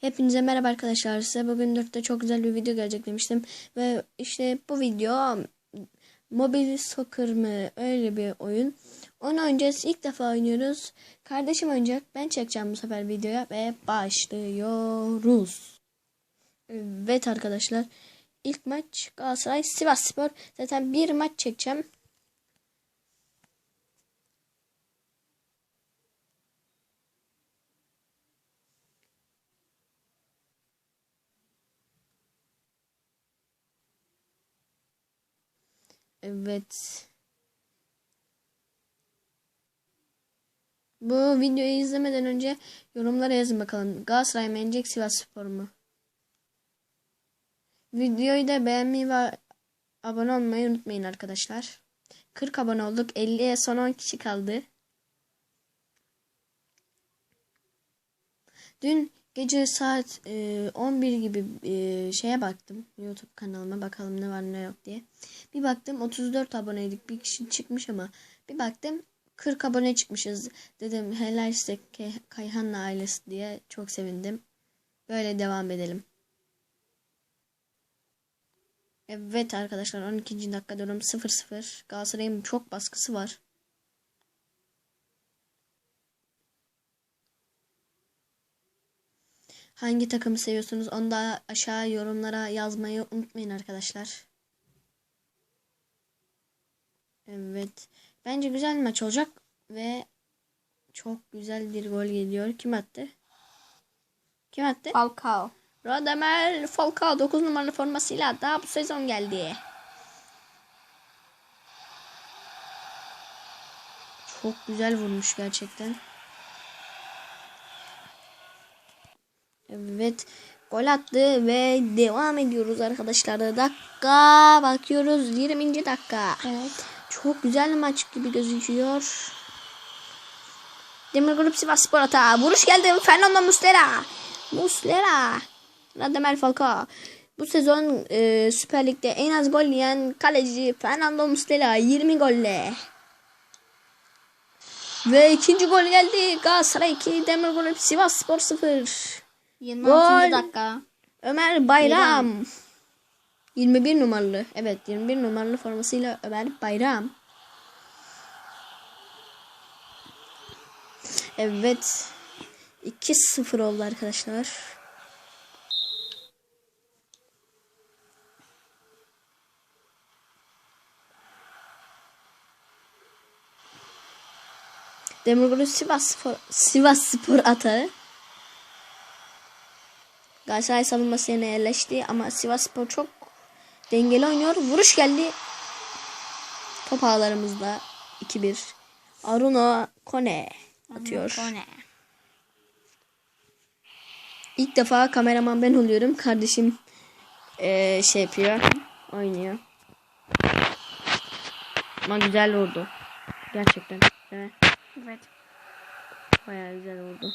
Hepinize merhaba arkadaşlar. Size bugün 4'te çok güzel bir video gelecek demiştim. Ve işte bu video mobil soccer mı öyle bir oyun. Onu oynayacağız. İlk defa oynuyoruz. Kardeşim oynayacak. Ben çekeceğim bu sefer videoya ve başlıyoruz. Evet arkadaşlar. İlk maç Galatasaray Sivas Spor. Zaten bir maç çekeceğim. Evet. Bu videoyu izlemeden önce yorumlara yazın bakalım. Galatasaray mı yenecek Sivas Spor mu? Videoyu da beğenmeyi ve abone olmayı unutmayın arkadaşlar. 40 abone olduk. 50'ye son 10 kişi kaldı. Dün gece saat e, 11 gibi e, şeye baktım. YouTube kanalıma bakalım ne var ne yok diye. Bir baktım 34 aboneydik. Bir kişi çıkmış ama bir baktım 40 abone çıkmışız. Dedim helal Ke- Kayhan'la ailesi diye çok sevindim. Böyle devam edelim. Evet arkadaşlar 12. dakika durum 0-0. Galatasaray'ın çok baskısı var. Hangi takımı seviyorsunuz? Onu da aşağı yorumlara yazmayı unutmayın arkadaşlar. Evet. Bence güzel bir maç olacak ve çok güzel bir gol geliyor. Kim attı? Kim attı? Falcao. Radamel Falcao 9 numaralı formasıyla daha bu sezon geldi. Çok güzel vurmuş gerçekten. Evet. Gol attı ve devam ediyoruz arkadaşlar. Dakika bakıyoruz 20. dakika. Evet. Çok güzel bir maç gibi gözüküyor. Demir Grup Sivas Spor atağı. Vuruş geldi. Fernando Muslera. Muslera. Radamel Falcao. Bu sezon e, Süper Lig'de en az gol yiyen kaleci Fernando Muslera 20 golle. Ve ikinci gol geldi. Galatasaray 2, Demir Grup Sivas Spor 0. 26. Gol. dakika. Ömer Bayram. 21 numaralı. Evet 21 numaralı formasıyla Ömer Bayram. Evet. 2-0 oldu arkadaşlar. Demirgolu Sivas Spor, Sivas Spor atağı. Galatasaray savunması yerine yerleşti ama Sivas Spor çok dengeli oynuyor. Vuruş geldi. Top ağlarımızda 2-1. Aruno Kone atıyor. Kone. İlk defa kameraman ben oluyorum. Kardeşim eee, şey yapıyor. Oynuyor. Ama güzel vurdu. Gerçekten. Evet. Evet. Bayağı güzel vurdu.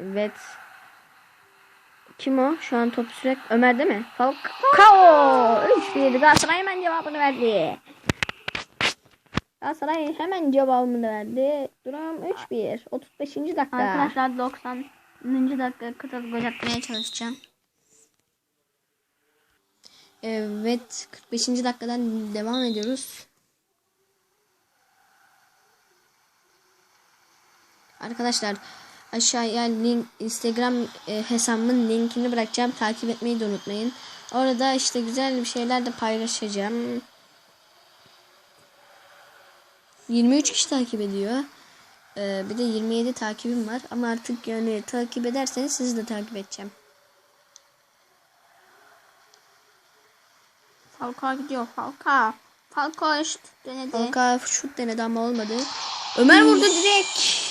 Evet. Kim o? Şu an top sürekli Ömer değil mi? Falcao. 3-1. Galatasaray hemen cevabını verdi. Galatasaray hemen cevabını verdi. Durum 3-1. 35. dakika. Arkadaşlar 90. dakika kadar gol atmaya çalışacağım. Evet. 45. dakikadan devam ediyoruz. Arkadaşlar aşağıya link Instagram e, hesabımın linkini bırakacağım. Takip etmeyi de unutmayın. Orada işte güzel bir şeyler de paylaşacağım. 23 kişi takip ediyor. Ee, bir de 27 takibim var. Ama artık yani takip ederseniz sizi de takip edeceğim. Falcao gidiyor. Falcao. Falcao şut denedi. Falcao şut denedi ama olmadı. Ömer vurdu direkt.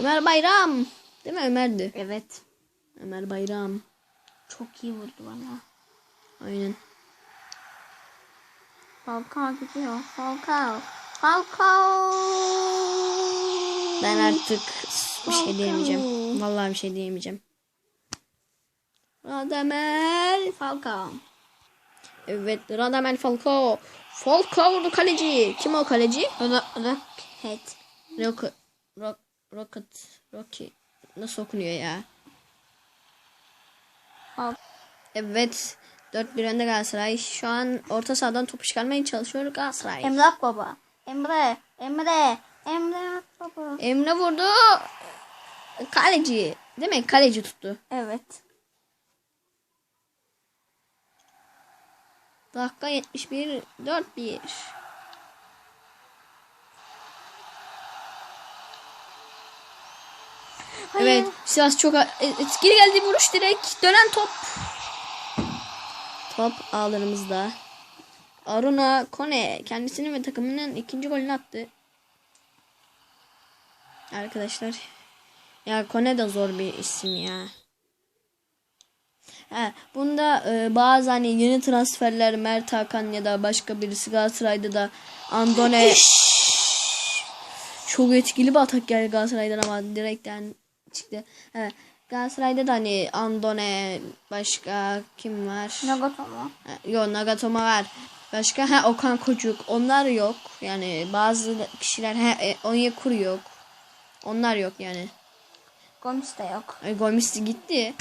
Ömer Bayram. Değil mi Ömer'di? Evet. Ömer Bayram. Çok iyi vurdu bana. Aynen. Falcao gidiyor. Falcao. Falcao. Ben artık bir şey diyemeyeceğim. Vallahi bir şey diyemeyeceğim. Radamel. Falcao. Evet Radamel Falcao. Falcao vurdu kaleci. Kim o kaleci? Rocket. Rock, Rock, Rocket, Rocky nasıl okunuyor ya? Al. Evet. 4-1 önde Galatasaray. Şu an orta sahadan topu çıkarmaya çalışıyor Galatasaray. Emrah baba. Emre. Emre. Emre baba. Emre vurdu. Kaleci. Değil mi? Kaleci tuttu. Evet. Dakika 71. 4-1. Hayır. Evet. Sivas çok e- etkili geldi. Vuruş direkt. Dönen top. Top ağlarımızda. Aruna Kone kendisinin ve takımının ikinci golünü attı. Arkadaşlar. Ya Kone de zor bir isim ya. Ha, bunda e, bazı hani yeni transferler Mert Hakan ya da başka birisi Galatasaray'da da Andone çok etkili bir atak geldi Galatasaray'dan ama direkten çıktı. Evet. Galatasaray'da da hani Andone başka kim var? Nagatomo. Yok Nagatomo var. Başka ha Okan Kocuk. Onlar yok. Yani bazı kişiler ha e, Onyekuru yok. Onlar yok yani. Gomis de yok. Ay, Gomis gitti.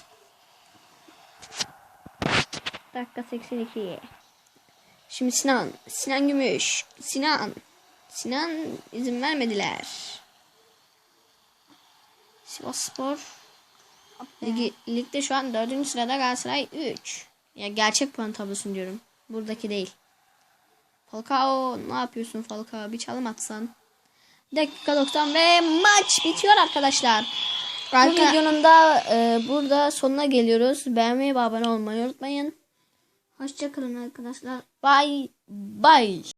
Dakika 82. Şimdi Sinan. Sinan Gümüş. Sinan. Sinan izin vermediler. Sivas Spor. Ligi, ligde şu an 4. sırada Galatasaray 3. Ya gerçek puan tablosunu diyorum. Buradaki değil. Falcao ne yapıyorsun Falcao? Bir çalım atsan. Dakika 90 ve maç bitiyor arkadaşlar. Bu Arka- videonun da e, burada sonuna geliyoruz. Beğenmeyi ve abone olmayı unutmayın. Hoşçakalın arkadaşlar. Bye bye.